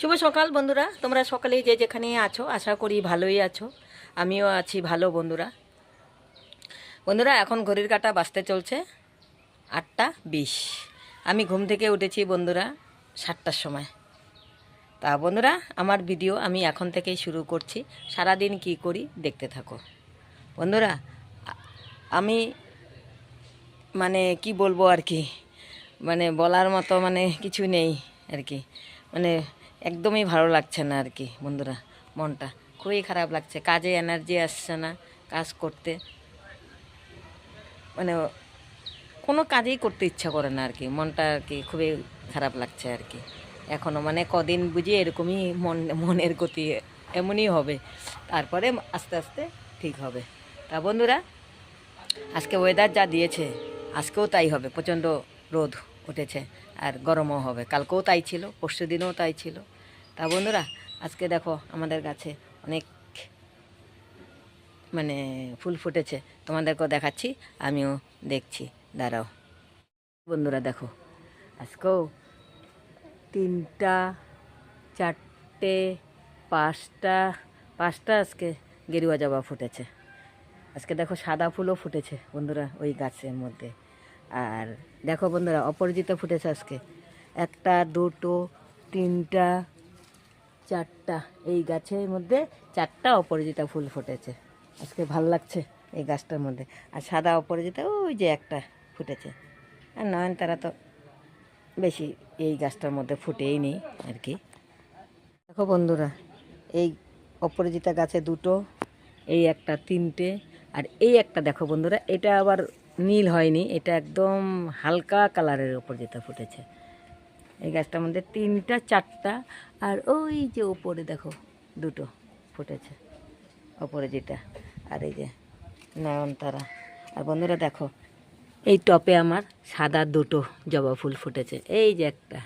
শুভ সকাল বন্ধুরা। তোমরা সকালেই যে যেখানে আছো, আশা করি ভালোই আছো। আমিও আছি ভালো বন্ধুরা। বন্ধুরা, এখন ঘড়ির কাটা বাঁচতে চলছে আটটা বিশ। আমি ঘুম থেকে উঠেছি বন্ধুরা সাতটার সময়। তা বন্ধুরা, আমার ভিডিও আমি এখন থেকেই শুরু করছি। সারাদিন কি করি দেখতে থাকো। বন্ধুরা, আমি মানে কি বলব আর কি? মানে বলার মতো মানে কিছু নেই আর কি। মানে একদমই ভালো লাগছে না আর কি, বন্ধুরা, মনটা। খুবই খারাপ লাগছে, কাজে এনার্জি আসছে না কাজ করতে। মানে কোনো কাজেই করতে ইচ্ছা করে না আর কি, মনটা আর কি খুবই খারাপ লাগছে আর কি। এখনও মানে কদিন বুঝি এরকমই মন, মনের গতি এমনই হবে, তারপরে আস্তে আস্তে ঠিক হবে। তা বন্ধুরা, আজকে ওয়েদার যা দিয়েছে, আজকেও তাই হবে, প্রচণ্ড রোদ উঠেছে। আর গরমও হবে। কালকেও তাই ছিল, পরশু দিনও তাই ছিল। তা বন্ধুরা, আজকে দেখো আমাদের গাছে অনেক মানে ফুল ফুটেছে। তোমাদেরকেও দেখাচ্ছি, আমিও দেখছি। দাঁড়াও। বন্ধুরা দেখো, আজকেও তিনটা, চারটে, পাঁচটা পাঁচটা আজকে গেরুয়া জবা ফুটেছে। আজকে দেখো সাদা ফুলও ফুটেছে বন্ধুরা ওই গাছের মধ্যে। আর দেখো বন্ধুরা, অপরাজিতা ফুটেছে আজকে। একটা, দুটো, তিনটা, চারটা। এই গাছের মধ্যে চারটা অপরাজিতা ফুল ফুটেছে। আজকে ভালো লাগছে এই গাছটার মধ্যে। আর সাদা অপরাজিতা, ওই যে একটা ফুটেছে। আর নয়নতারা তো বেশি এই গাছটার মধ্যে ফুটেই নেই আর কি। দেখো বন্ধুরা, এই অপরাজিতা গাছে দুটো, এই একটা তিনটে, আর এই একটা দেখো বন্ধুরা, এটা আবার নীল হয়নি, এটা একদম হালকা কালারের ওপর যেটা ফুটেছে। এই গাছটার মধ্যে তিনটা, চারটা, আর ওই যে ওপরে দেখো, দুটো ফুটেছে, ওপরে যেটা, আর এই যে নয়নতারা। আর বন্ধুরা দেখো, এই টপে আমার সাদা দুটো জবা ফুল ফুটেছে, এই যে একটা,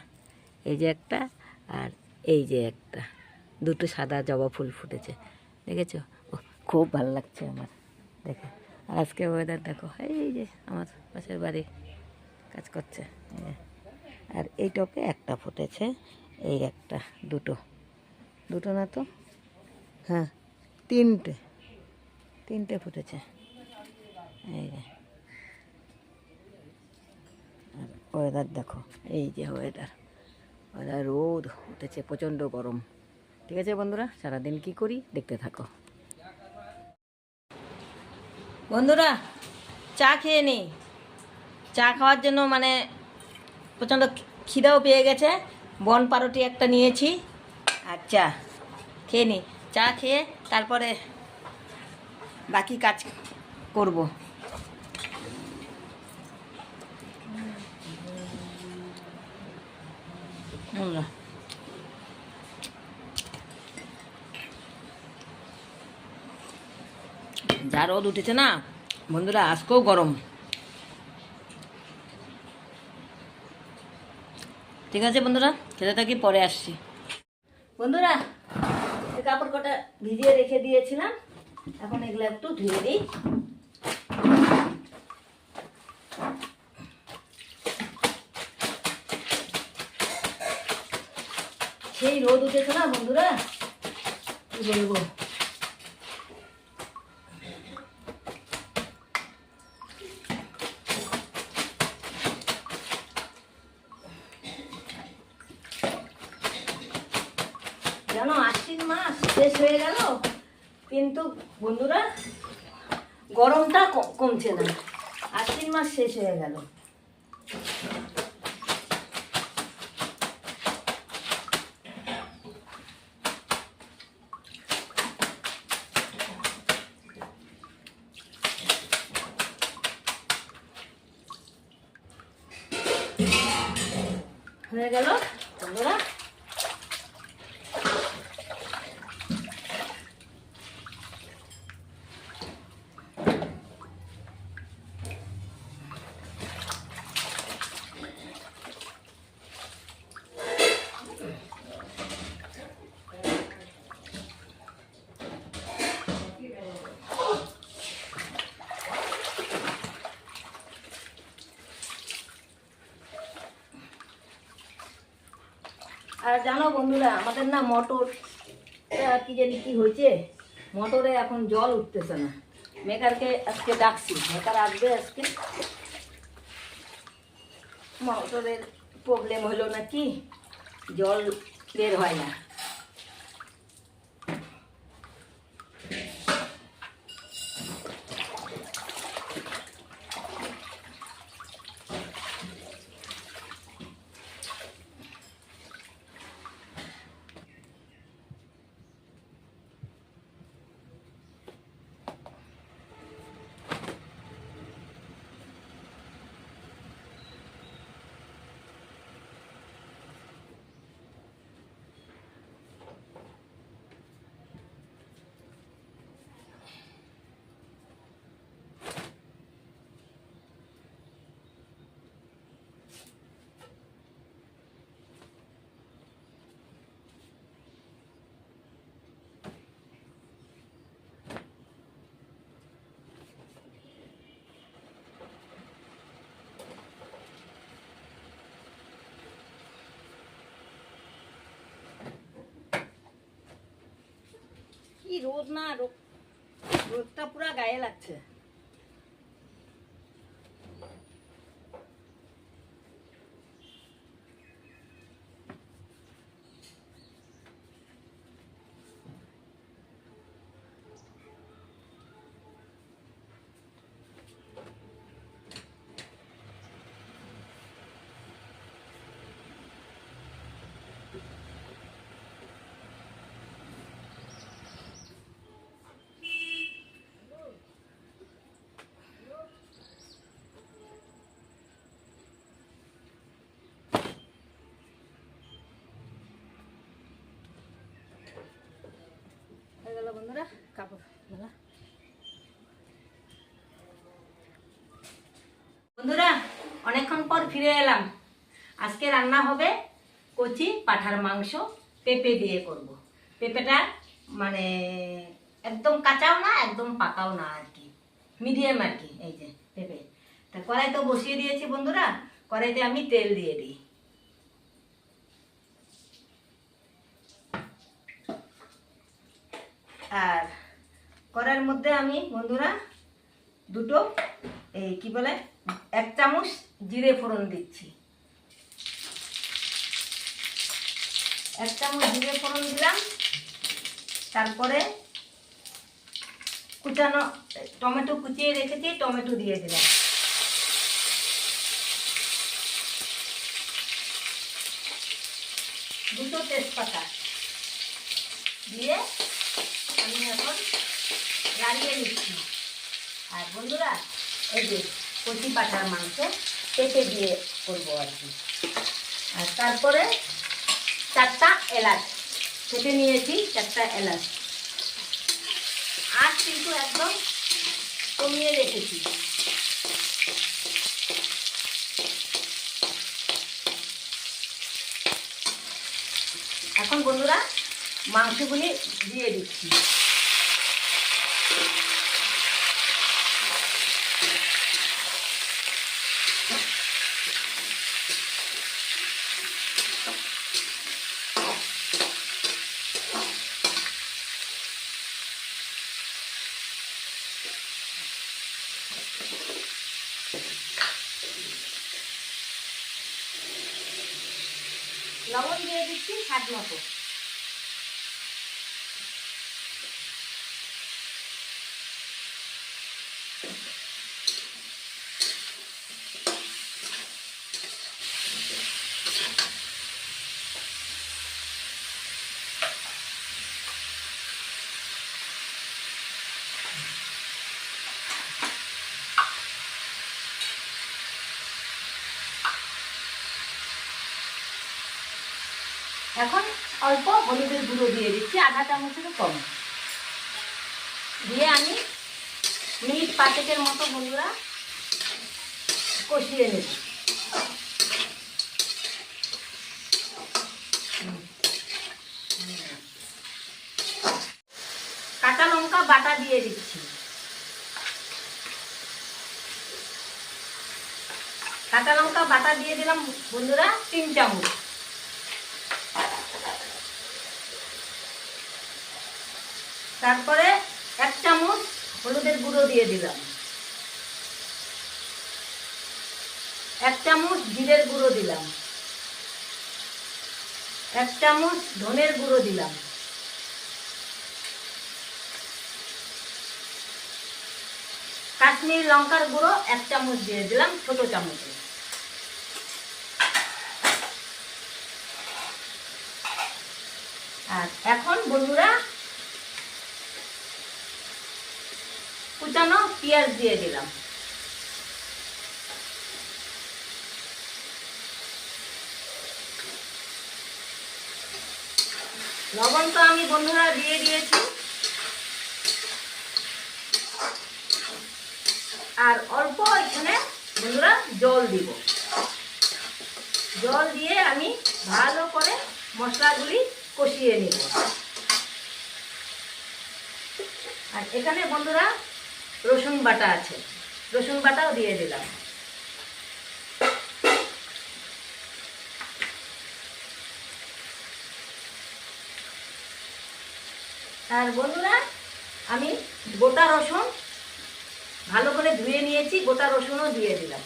এই যে একটা, আর এই যে একটা, দুটো সাদা জবা ফুল ফুটেছে, দেখেছ? খুব ভালো লাগছে আমার, দেখে। আর আজকে ওয়েদার দেখো, এই যে আমার পাশের বাড়ি কাজ করছে আর এই টপে একটা ফুটেছে, এই একটা, দুটো। দুটো না তো? হ্যাঁ তিনটে। তিনটে ফুটেছে, এই যে। আর ওয়েদার দেখো, এই যে ওয়েদার ওয়েদার রোদ, উঠেছে প্রচণ্ড গরম। ঠিক আছে বন্ধুরা, সারাদিন কি করি? দেখতে থাকো। বন্ধুরা, চা খেয়ে নি। চা খাওয়ার জন্য মানে প্রচণ্ড খিদাও পেয়ে গেছে। বন পারোটি একটা নিয়েছি। আচ্ছা খেয়ে নি। চা খেয়ে তারপরে বাকি কাজ করব। বন্ধুরা যা রোদ উঠেছে না, বন্ধুরা, আজকেও গরম। ঠিক আছে, বন্ধুরা? খেতে থাকি, পরে আসছি। বন্ধুরা কাপড় কটা ভিজিয়ে রেখে দিয়েছিলাম। এখন এগুলো একটু ধুয়ে দিই। সেই রোদ উঠেছে না, বন্ধুরা? কি বলব জানো আশ্বিন মাস শেষ হয়ে গেল কিন্তু বন্ধুরা গরমটা কমছে না। আশ্বিন মাস শেষ হয়ে গেল। আর জানো বন্ধুরা, আমাদের না মটর কি জানি কি হয়েছে? মটরে এখন জল উঠতেছে না। মেকারকে আজকে ডাকছি মেকার আসবে আজকে। মটরের প্রবলেম হলো না কি জল বের হয় না। কি রোদ না রোদ রোদটা পুরা গায়ে লাগছে। বন্ধুরা, কাপড় বন্ধুরা, অনেকক্ষণ পর ফিরে এলাম। আজকে রান্না হবে কচি পাঠার মাংস, পেঁপে দিয়ে করব। পেঁপেটা মানে একদম কাঁচাও না, একদম পাকাও না আর কি। মিডিয়াম আর কি, এই যে পেঁপে। তা কড়াই তো বসিয়ে দিয়েছি বন্ধুরা, কড়াইতে আমি তেল দিয়ে দিই। আর কড়ার মধ্যে আমি বন্ধুরা দুটো এই কি বলে, এক চামচ জিরে ফোড়ন দিচ্ছি। এক চামচ জিরে ফোড়ন দিলাম। তারপরে কুচানো টমেটো কুচিয়ে রেখেছি, টমেটো দিয়ে দিলাম। দুটো তেজপাতা দিয়ে রাড়িয়ে নিচ্ছি আর বন্ধুরা, এই যে কচি পাঠার মাংস পেঁপে দিয়ে করব আর কি। আর তারপরে চারটা এলাচ, কেটে নিয়েছি চারটা এলাচ। আজ কিন্তু একদম কমিয়ে রেখেছি। এখন বন্ধুরা, মাংসগুলি দিয়ে দিচ্ছি। লবণ দিয়ে দিচ্ছি স্বাদ মতো। এখন অল্প হলুদের গুঁড়ো দিয়ে দিচ্ছি, আধা চামচের কম। দিয়ে আমি মিনিট পাঁচেকের মতো বন্ধুরা কষিয়ে নেব। কাঁচা লঙ্কা বাটা দিয়ে দিচ্ছি। কাঁচা লঙ্কা বাটা দিয়ে দিলাম বন্ধুরা তিন চামচ। তারপরে এক চামচ হলুদের গুঁড়ো দিয়ে দিলাম। এক চামচ জিরের গুঁড়ো দিলাম। এক চামচ ধনের গুঁড়ো দিলাম। কাশ্মীরি লঙ্কার গুঁড়ো এক চামচ দিয়ে দিলাম ছোট চামচে। আর এখন বন্ধুরা কুচানো পেঁয়াজ দিয়ে দিলাম। লবণ তো আমি বন্ধুরা দিয়ে দিয়েছি। আর অল্প এখানে বন্ধুরা জল দিব। জল দিয়ে আমি ভালো করে মশলাগুলি কষিয়ে নিব। আর এখানে বন্ধুরা রসুন বাটা আছে। রসুন বাটাও দিয়ে দিলাম। আর বন্ধুরা, আমি গোটা রসুন ভালো করে ধুয়ে নিয়েছি, গোটা রসুনও দিয়ে দিলাম।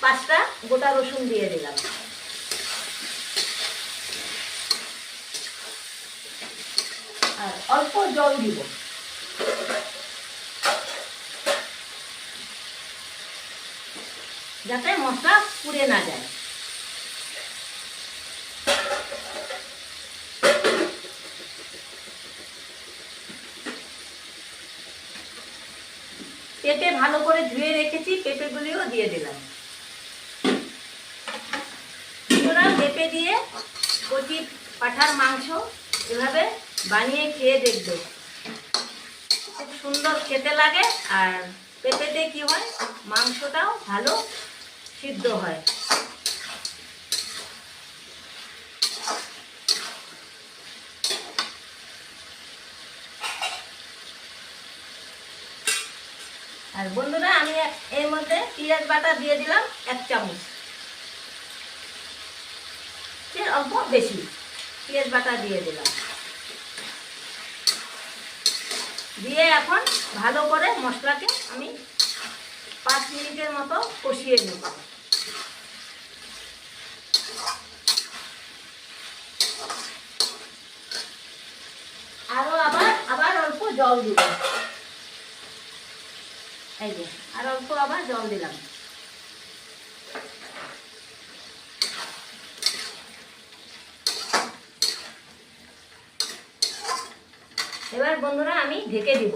পাঁচটা গোটা রসুন দিয়ে দিলাম। আর অল্প জল দিব। যাতে মশলা পুড়ে না যায়। পেঁপে ভালো করে ধুয়ে রেখেছি, পেঁপেগুলিও দিয়ে দিলাম। পেঁপে দিয়ে কচি পাঠার মাংস এভাবে বানিয়ে খেয়ে দেখবে। খুব সুন্দর খেতে লাগে আর পেঁপেতে কি হয়, মাংসটাও ভালো সিদ্ধ হয়। আর বন্ধুরা, আমি এর মধ্যে পেঁয়াজ বাটা দিয়ে দিলাম এক চামচ। অল্প বেশি পেঁয়াজ বাটা দিয়ে দিলাম। দিয়ে এখন ভালো করে মশলাকে আমি পাঁচ মিনিটের মতো কষিয়ে নেব আরও আবার আবার অল্প জল দিব। এই যে, আর অল্প আবার জল দিলাম। এবার বন্ধুরা আমি ঢেকে দিব।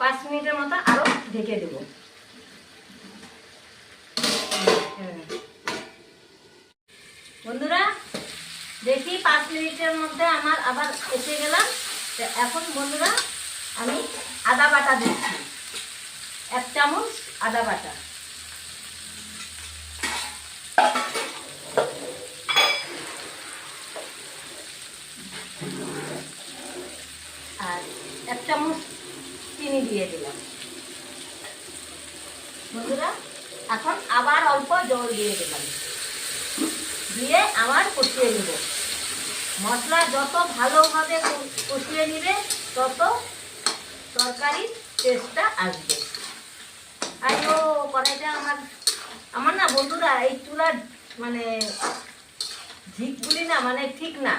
পাঁচ মিনিটের মতো আরও ঢেকে দেব। বন্ধুরা, দেখি পাঁচ মিনিটের মধ্যে আমার আবার এসে গেলাম। এখন বন্ধুরা আমি আদা বাটা দিচ্ছি। এক চামচ আদা বাটা। আর এক চামচ চিনি দিয়ে দিলাম। বন্ধুরা, এখন আবার অল্প জল দিয়ে দিলাম। দিয়ে আবার কষিয়ে নিব। মশলা যত ভালোভাবে কষিয়ে নিবে, তত তরকারির টেস্টটা আসবে আর ও কড়াইটা আমার আমার না বন্ধুরা, এই চুলার মানে ঝিকগুলি না মানে ঠিক না।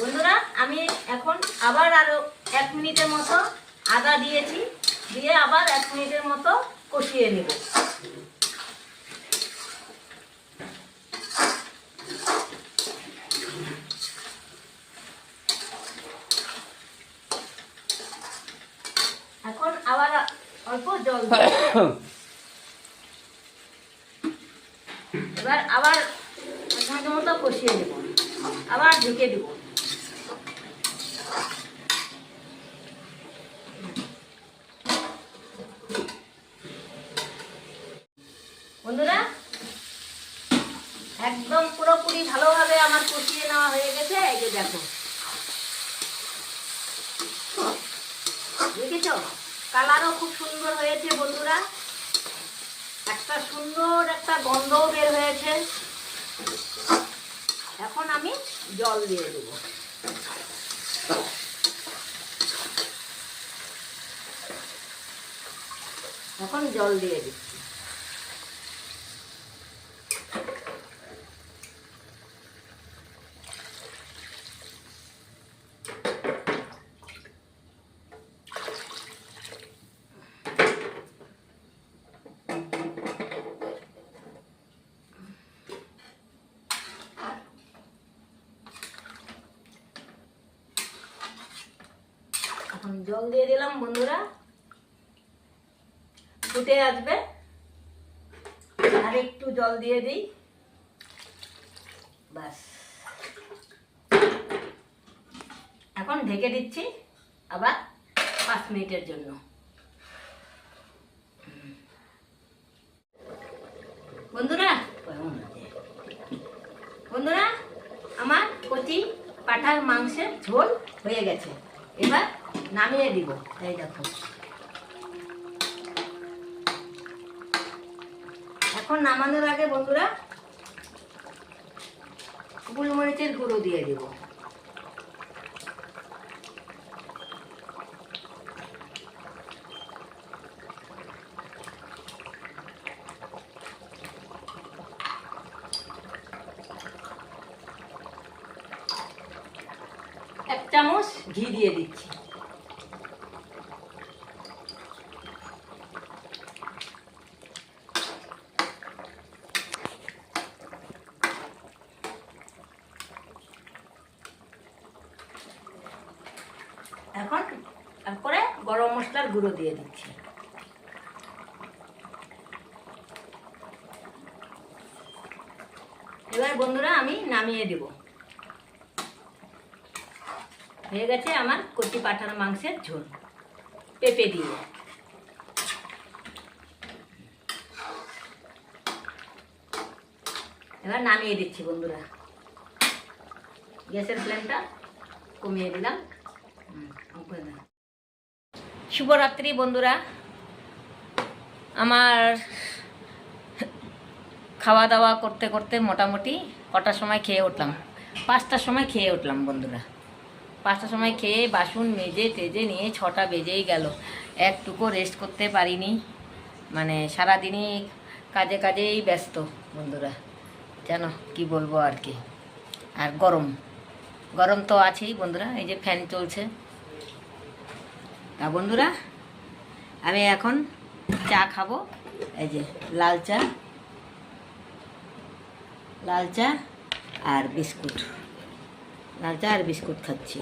বন্ধুরা, আমি এখন আবার আরও এক মিনিটের মতো আদা দিয়েছি, দিয়ে আবার এক মিনিটের মতো কষিয়ে নেব এখন আবার অল্প জল দেব। এবার আবার এক মিনিটের মতো কষিয়ে নেব আবার ঢেকে দেবো। বন্ধুরা, একদম পুরোপুরি ভালোভাবে আমার কষিয়ে নেওয়া হয়ে গেছে, এই যে দেখো। দেখেছ? কালারও খুব সুন্দর হয়েছে বন্ধুরা। একটা সুন্দর একটা গন্ধও বের হয়েছে। জল দিয়ে দেবো। এখন জল দিয়ে দিচ্ছি এখন জল দিয়ে দিলাম বন্ধুরা, ফুটে আসবে। আর একটু জল দিয়ে দিই। বাস এখন ঢেকে দিচ্ছি আবার পাঁচ মিনিটের জন্য। বন্ধুরা বন্ধুরা, আমার কচি পাঠার মাংসের ঝোল হয়ে গেছে। এবার নামিয়ে দিব। এই দেখো। এখন নামানোর আগে বন্ধুরা গোলমরিচের গুঁড়ো দিয়ে দিব। এক চামচ ঘি দিয়ে দিচ্ছি এখন তারপরে গরম মশলার গুঁড়ো দিয়ে দিচ্ছি। এবার বন্ধুরা আমি নামিয়ে দেব। হয়ে গেছে আমার কচি পাঠার মাংসের ঝোল। পেঁপে দিয়ে। এবার নামিয়ে দিচ্ছি বন্ধুরা। গ্যাসের ফ্লেমটা কমিয়ে দিলাম। হুম। শুভরাত্রি, বন্ধুরা। আমার খাওয়া দাওয়া করতে করতে মোটামুটি কটার সময় খেয়ে উঠলাম? পাঁচটার সময় খেয়ে উঠলাম, বন্ধুরা। পাঁচটার সময় খেয়ে বাসন মেজে তেজে নিয়ে ছটা বেজেই গেল। একটুকু রেস্ট করতে পারিনি। মানে সারাদিনই কাজে কাজেই ব্যস্ত, বন্ধুরা। জানো কি বলব আর কি। আর গরম। গরম তো আছেই, বন্ধুরা। এই যে ফ্যান চলছে। তা বন্ধুরা, আমি এখন চা খাব। এই যে লাল চা লাল চা আর বিস্কুট। লাল চা আর বিস্কুট খাচ্ছি।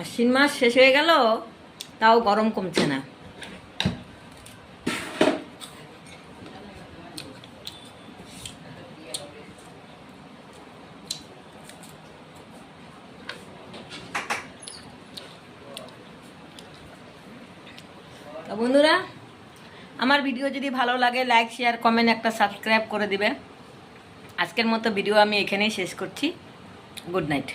আশ্বিন মাস শেষ হয়ে গেল, তাও গরম কমছে না তো বন্ধুরা আমার ভিডিও যদি ভালো লাগে লাইক শেয়ার কমেন্ট একটা সাবস্ক্রাইব করে দিবে। আজকের মতো ভিডিও আমি এখানেই শেষ করছি। Good night